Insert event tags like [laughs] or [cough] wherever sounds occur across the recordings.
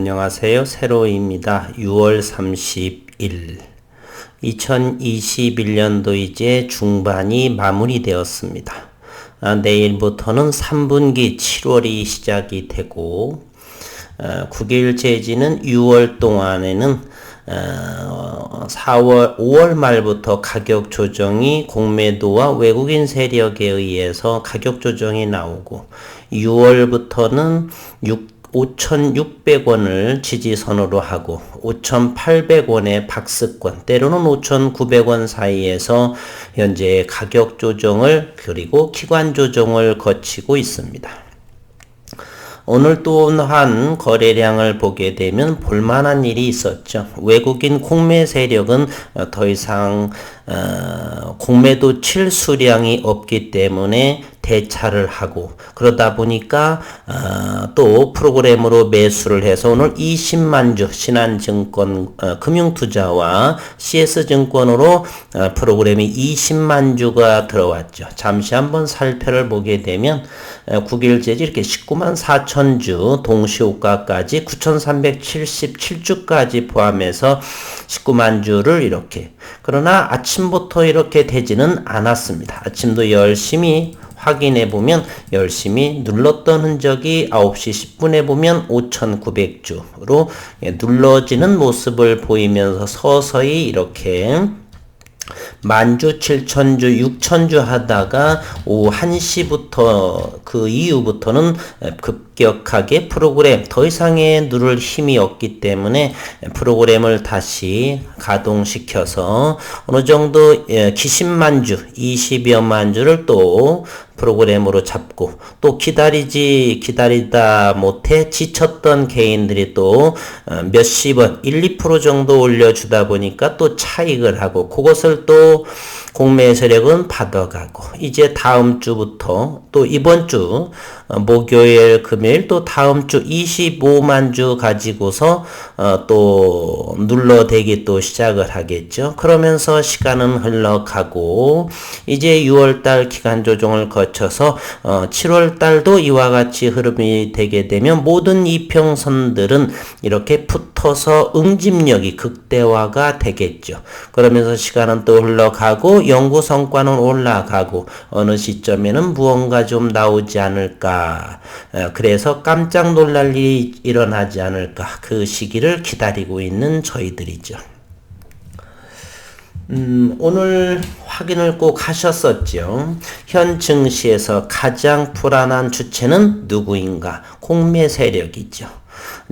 안녕하세요. 세로입니다. 6월 30일. 2021년도 이제 중반이 마무리되었습니다. 아, 내일부터는 3분기 7월이 시작이 되고, 어, 9일 제지는 6월 동안에는 어, 4월, 5월 말부터 가격 조정이 공매도와 외국인 세력에 의해서 가격 조정이 나오고 6월부터는 6 5,600원을 지지선으로 하고 5,800원의 박스권 때로는 5,900원 사이에서 현재 가격 조정을 그리고 기관 조정을 거치고 있습니다. 오늘 또한 거래량을 보게 되면 볼만한 일이 있었죠. 외국인 공매 세력은 더 이상 어, 공매도 칠 수량이 없기 때문에 대차를 하고 그러다 보니까 어, 또 프로그램으로 매수를 해서 오늘 20만 주 신한증권 어, 금융투자와 CS증권으로 어, 프로그램이 20만 주가 들어왔죠. 잠시 한번 살펴를 보게 되면 어, 9일 제지 이렇게 19만 4천 주 동시호가까지 9,377주까지 포함해서 19만 주를 이렇게 그러나 아침부터 이렇게 되지는 않았습니다. 아침도 열심히 확인해 보면 열심히 눌렀던 흔적이 9시 10분에 보면 5,900주로 예, 눌러지는 모습을 보이면서 서서히 이렇게 만주, 칠천주, 육천주 하다가 오후 1시부터 그 이후부터는 급격하게 프로그램 더 이상의 누를 힘이 없기 때문에 프로그램을 다시 가동시켜서 어느 정도 예, 기십만주, 20여만주를 또 프로그램으로 잡고 또 기다리지 기다리다 못해 지쳤던 개인들이 또 어, 몇십 원, 1, 2% 정도 올려주다 보니까 또 차익을 하고 그것을 또 공매 세력은 받아가고 이제 다음 주부터 또 이번 주 어, 목요일 금요일 또 다음 주 25만 주 가지고서 어, 또 눌러대기 또 시작을 하겠죠. 그러면서 시간은 흘러가고 이제 6월 달 기간 조정을 거쳐서 어, 7월 달도 이와 같이 흐름이 되게 되면 모든 이평선들은 이렇게 붙어서 응집력이 극대화가 되겠죠. 그러면서 시간은 또 흘러가고 연구 성과는 올라가고 어느 시점에는 무언가 좀 나오지 않을까. 어, 그래서 깜짝 놀랄 일이 일어나지 않을까. 그 시기를 기다리고 있는 저희들이죠. 음, 오늘 확인을 꼭 하셨었죠. 현 증시에서 가장 불안한 주체는 누구인가? 공매 세력이죠.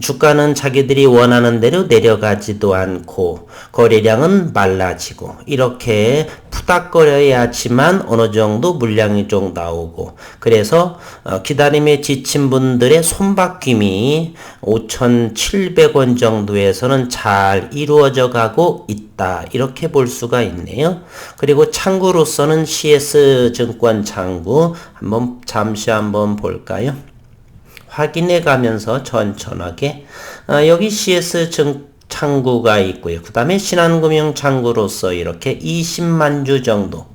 주가는 자기들이 원하는 대로 내려가지도 않고 거래량은 말라지고 이렇게 푸닥거려야지만 어느 정도 물량이 좀 나오고 그래서 어, 기다림에 지친 분들의 손바뀜이 5,700원 정도에서는 잘 이루어져 가고 있다 이렇게 볼 수가 있네요. 그리고 창구로서는 CS 증권 창구 한번 잠시 한번 볼까요? 확인해 가면서 천천하게 어, 여기 CS 증 창구가 있고요. 그 다음에 신한금융 창구로서 이렇게 20만 주 정도.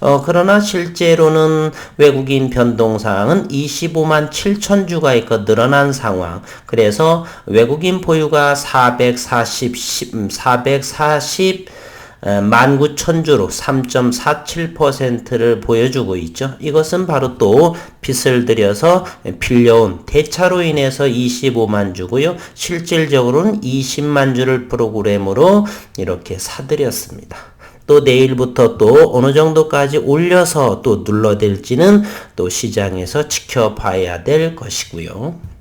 어, 그러나 실제로는 외국인 변동사항은 25만 7천 주가 있고 늘어난 상황. 그래서 외국인 보유가 440, 440, 19,000주로 3.47%를 보여주고 있죠. 이것은 바로 또 빚을 들여서 빌려온 대차로 인해서 25만 주고요. 실질적으로는 20만 주를 프로그램으로 이렇게 사들였습니다. 또 내일부터 또 어느 정도까지 올려서 또 눌러댈지는 또 시장에서 지켜봐야 될 것이고요.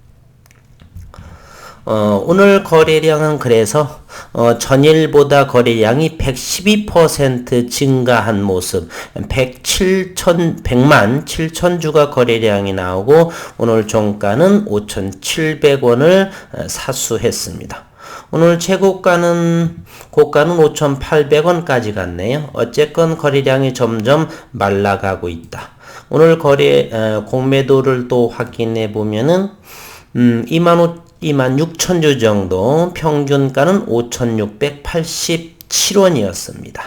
어, 오늘 거래량은 그래서 어, 전일보다 거래량이 112% 증가한 모습 107천 100만 7천 주가 거래량이 나오고 오늘 종가는 5,700원을 어, 사수했습니다. 오늘 최고가는 고가는 5,800원까지 갔네요. 어쨌건 거래량이 점점 말라가고 있다. 오늘 거래 어, 공매도를 또 확인해 보면은 음, 25,000 26,000주 정도 평균가는 5,687원이었습니다.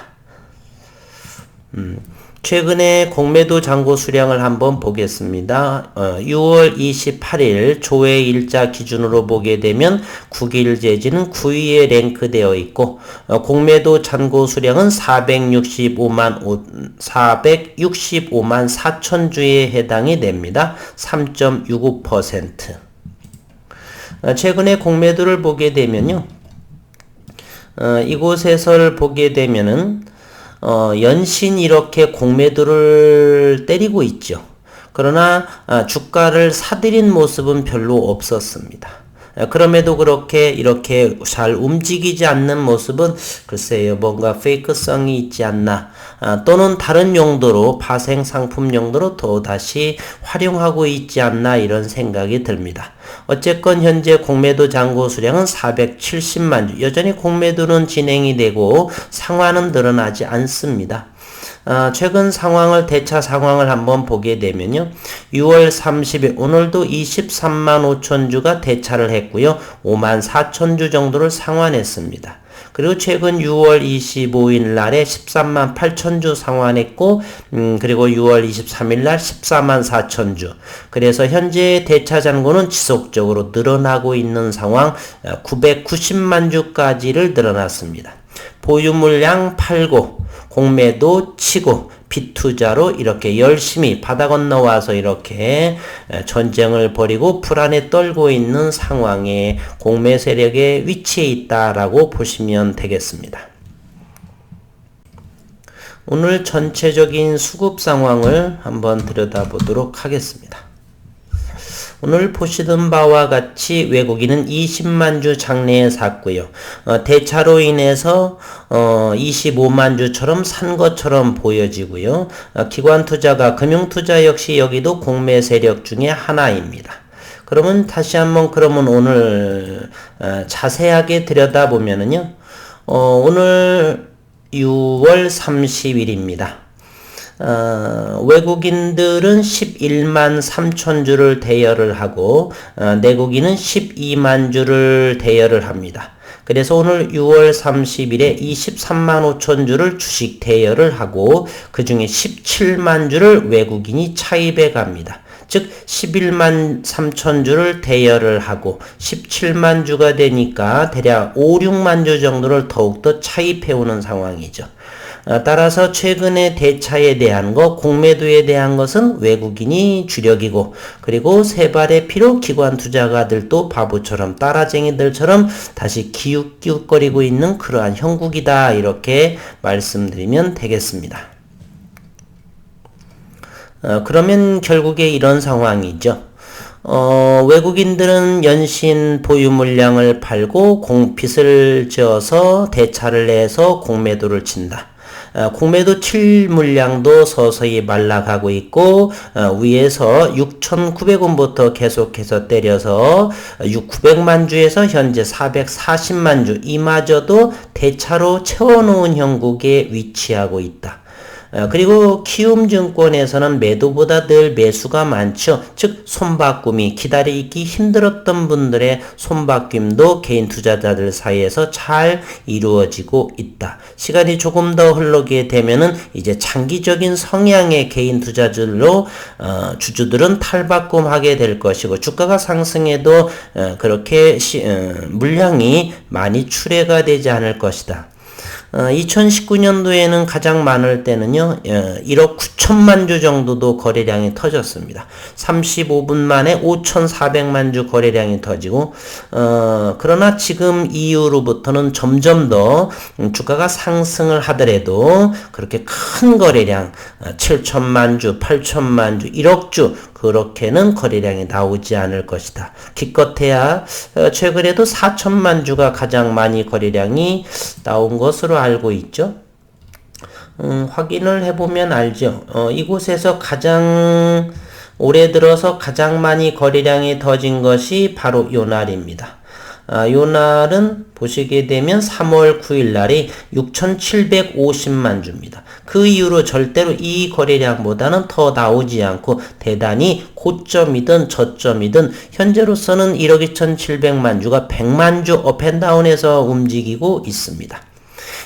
음, 최근에 공매도 잔고 수량을 한번 보겠습니다. 어, 6월 28일 조회 일자 기준으로 보게 되면 9일 재지는 9위에 랭크되어 있고 어, 공매도 잔고 수량은 465만 5, 465만 4천 주에 해당이 됩니다. 3.65% 어, 최근에 공매도를 보게 되면요. 어, 이곳에서를 보게 되면은 어, 연신 이렇게 공매도를 때리고 있죠. 그러나 아, 주가를 사들인 모습은 별로 없었습니다. 아, 그럼에도 그렇게 이렇게 잘 움직이지 않는 모습은 글쎄요 뭔가 페이크성이 있지 않나 아, 또는 다른 용도로 파생 상품 용도로 또 다시 활용하고 있지 않나 이런 생각이 듭니다. 어쨌건 현재 공매도 잔고 수량은 470만 주 여전히 공매도는 진행이 되고 상환은 늘어나지 않습니다. 어, 최근 상황을 대차 상황을 한번 보게 되면요. 6월 30일 오늘도 23만 5천 주가 대차를 했고요. 5만 4천 주 정도를 상환했습니다. 그리고 최근 6월 25일 날에 13만 8천 주 상환했고, 음, 그리고 6월 23일 날 14만 4천 주. 그래서 현재 대차 잔고는 지속적으로 늘어나고 있는 상황, 990만 어, 주까지를 늘어났습니다. 보유 물량 팔고, 공매도 치고 빚투자로 이렇게 열심히 바다 건너와서 이렇게 전쟁을 벌이고 불안에 떨고 있는 상황에 공매 세력의 위치에 있다라고 보시면 되겠습니다. 오늘 전체적인 수급 상황을 한번 들여다보도록 하겠습니다. 오늘 보시던 바와 같이 외국인은 20만 주 장래에 샀고요. 어, 대차로 인해서 어, 25만 주처럼 산 것처럼 보여지고요. 어, 기관 투자가 금융 투자 역시 여기도 공매 세력 중에 하나입니다. 그러면 다시 한번 그러면 오늘 어, 자세하게 들여다보면은요. 어, 오늘 6월 30일입니다. 어, 외국인들은 11만 3천 주를 대여를 하고 어, 내국인은 12만 주를 대여를 합니다. 그래서 오늘 6월 30일에 23만 5천 주를 주식 대여를 하고 그 중에 17만 주를 외국인이 차입해 갑니다. 즉 11만 3천 주를 대여를 하고 17만 주가 되니까 대략 5, 6만 주 정도를 더욱더 차입해 오는 상황이죠. 어, 따라서 최근에 대차에 대한 것, 공매도에 대한 것은 외국인이 주력이고, 그리고 세발의 피로 기관 투자가들도 바보처럼 따라쟁이들처럼 다시 기웃기웃거리고 있는 그러한 형국이다. 이렇게 말씀드리면 되겠습니다. 어, 그러면 결국에 이런 상황이죠. 어, 외국인들은 연신 보유 물량을 팔고 공빚을 지어서 대차를 내서 공매도를 친다. 어, 공매도 7 물량도 서서히 말라가고 있고 어, 위에서 6,900원부터 계속해서 때려서 6,900만 주에서 현재 440만 주 이마저도 대차로 채워놓은 형국에 위치하고 있다. 어, 그리고 키움증권에서는 매도보다 늘 매수가 많죠. 즉 손바꿈이 기다리기 힘들었던 분들의 손바뀜도 개인 투자자들 사이에서 잘 이루어지고 있다. 시간이 조금 더 흘러게 되면은 이제 장기적인 성향의 개인 투자들로 어, 주주들은 탈바꿈하게 될 것이고 주가가 상승해도 어, 그렇게 시, 어, 물량이 많이 출회가 되지 않을 것이다. 어, 2019년도에는 가장 많을 때는요, 1억 어, 9천만 주 정도도 거래량이 터졌습니다. 35분 만에 5,400만 주 거래량이 터지고, 어, 그러나 지금 이후로부터는 점점 더 주가가 상승을 하더라도 그렇게 큰 거래량, 7천만 어, 주, 8천만 주, 1억 주, 그렇게는 거래량이 나오지 않을 것이다. 기껏해야 어, 최근에도 4천만 주가 가장 많이 거래량이 나온 것으로 알고 있죠. 음, 확인을 해보면 알죠. 어, 이곳에서 가장 올해 들어서 가장 많이 거래량이 터진 것이 바로 요 날입니다. 아, 요 날은 보시게 되면 3월 9일 날이 6,750만 주입니다. 그 이후로 절대로 이 거래량보다는 더 나오지 않고 대단히 고점이든 저점이든 현재로서는 1억 2,700만 주가 100만 주 업앤다운해서 움직이고 있습니다.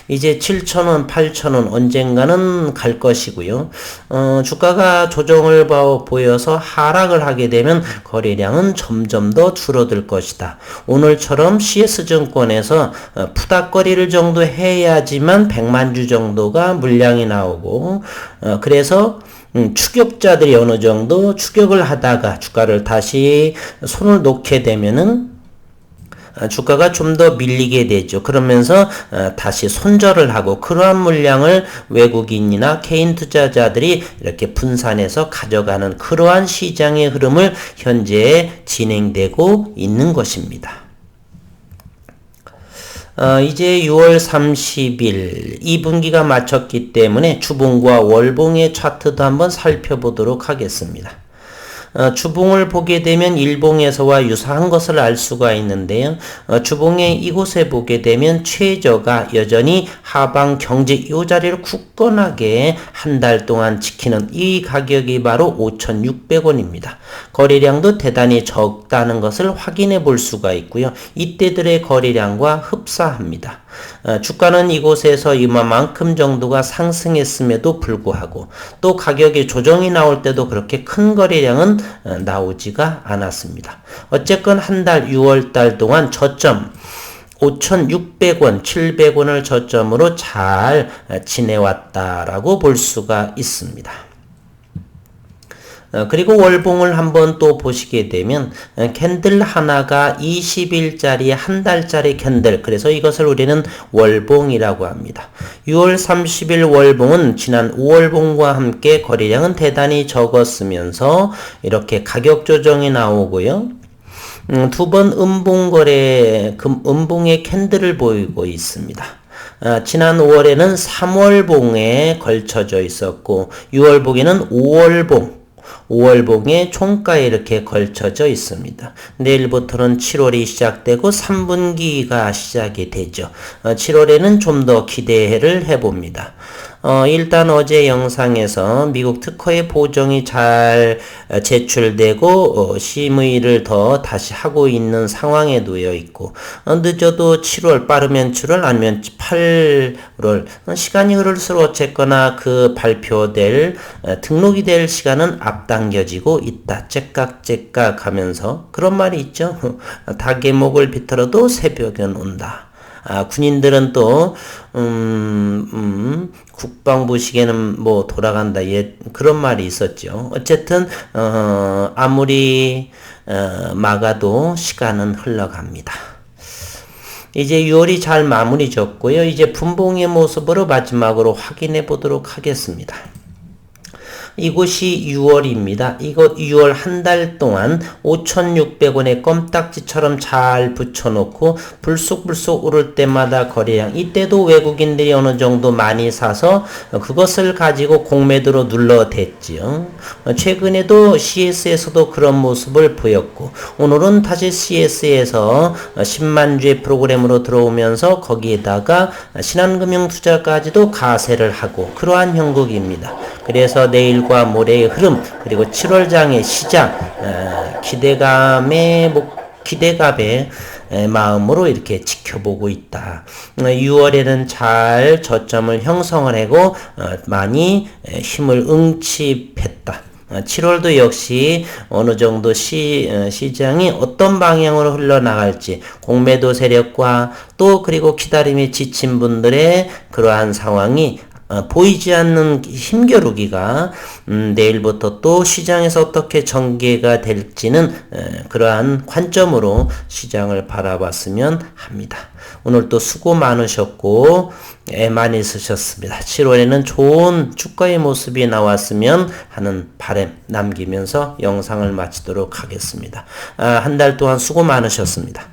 이제 7,000원, 8,000원 언젠가는 갈 것이고요. 어, 주가가 조정을 보여서 하락을 하게 되면 거래량은 점점 더 줄어들 것이다. 오늘처럼 CS증권에서 어, 푸닥거리를 정도 해야지만 100만 주 정도가 물량이 나오고 어, 그래서 음, 추격자들이 어느 정도 추격을 하다가 주가를 다시 손을 놓게 되면은 어, 주가가 좀 더 밀리게 되죠. 그러면서 어, 다시 손절을 하고 그러한 물량을 외국인이나 개인 투자자들이 이렇게 분산해서 가져가는 그러한 시장의 흐름을 현재 진행되고 있는 것입니다. 어, 이제 6월 30일 2분기가 마쳤기 때문에 주봉과 월봉의 차트도 한번 살펴보도록 하겠습니다. 어, 주봉을 보게 되면 일봉에서와 유사한 것을 알 수가 있는데요. 어, 주봉의 이곳에 보게 되면 최저가 여전히 하방 경제 이 자리를 굳건하게 한 달 동안 지키는 이 가격이 바로 5,600원입니다. 거래량도 대단히 적다는 것을 확인해 볼 수가 있고요. 이때들의 거래량과 흡사합니다. 어, 주가는 이곳에서 이만큼 정도가 상승했음에도 불구하고 또 가격이 조정이 나올 때도 그렇게 큰 거래량은 어, 나오지가 않았습니다. 어쨌건 한 달 6월 달 동안 저점 5,600원, 700원을 저점으로 잘 어, 지내왔다라고 볼 수가 있습니다. 어, 그리고 월봉을 한번 또 보시게 되면 어, 캔들 하나가 20일짜리 한 달짜리 캔들 그래서 이것을 우리는 월봉이라고 합니다. 6월 30일 월봉은 지난 5월봉과 함께 거래량은 대단히 적었으면서 이렇게 가격 조정이 나오고요. 음, 두번 음봉거래 음봉의 캔들을 보이고 있습니다. 아, 지난 5월에는 3월봉에 걸쳐져 있었고 6월봉에는 5월봉 5월봉에 총가에 이렇게 걸쳐져 있습니다. 내일부터는 7월이 시작되고 3분기가 시작이 되죠. 7월에는 어, 좀더 기대를 해봅니다. 어, 일단 어제 영상에서 미국 특허의 보정이 잘 어, 제출되고 어, 심의를 더 다시 하고 있는 상황에 놓여 있고 어, 늦어도 7월 빠르면 7월 아니면 8월 어, 시간이 흐를수록 어쨌거나 그 발표될 어, 등록이 될 시간은 앞당겨지고 있다. 째깍째깍 하면서 그런 말이 있죠. [laughs] 닭의 목을 비틀어도 새벽은 온다. 아, 군인들은 또, 음, 음, 국방부 시계는 뭐 돌아간다. 예, 그런 말이 있었죠. 어쨌든, 어, 아무리, 어, 막아도 시간은 흘러갑니다. 이제 6월이 잘 마무리 졌고요. 이제 분봉의 모습으로 마지막으로 확인해 보도록 하겠습니다. 이곳이 6월입니다. 이곳 6월 한 달 동안 5,600원의 껌딱지처럼 잘 붙여놓고 불쑥불쑥 오를 때마다 거래량 이때도 외국인들이 어느 정도 많이 사서 그것을 가지고 공매도로 눌러댔지요. 최근에도 CS에서도 그런 모습을 보였고 오늘은 다시 CS에서 10만 주의 프로그램으로 들어오면서 거기에다가 신한금융투자까지도 가세를 하고 그러한 형국입니다. 그래서 내일 과 모레의 흐름 그리고 7월장의 시장 어, 기대감의 기대감의 마음으로 이렇게 지켜보고 있다. 6월에는 어, 잘 저점을 형성을 하고 어, 많이 힘을 응집했다. 7월도 역시 어느 정도 시, 시장이 어떤 방향으로 흘러나갈지 공매도 세력과 또 그리고 기다림에 지친 분들의 그러한 상황이 어, 보이지 않는 힘겨루기가 음, 내일부터 또 시장에서 어떻게 전개가 될지는 에, 그러한 관점으로 시장을 바라봤으면 합니다. 오늘 또 수고 많으셨고 애 많이 쓰셨습니다. 7월에는 좋은 주가의 모습이 나왔으면 하는 바램 남기면서 영상을 마치도록 하겠습니다. 아, 한 달 동안 수고 많으셨습니다.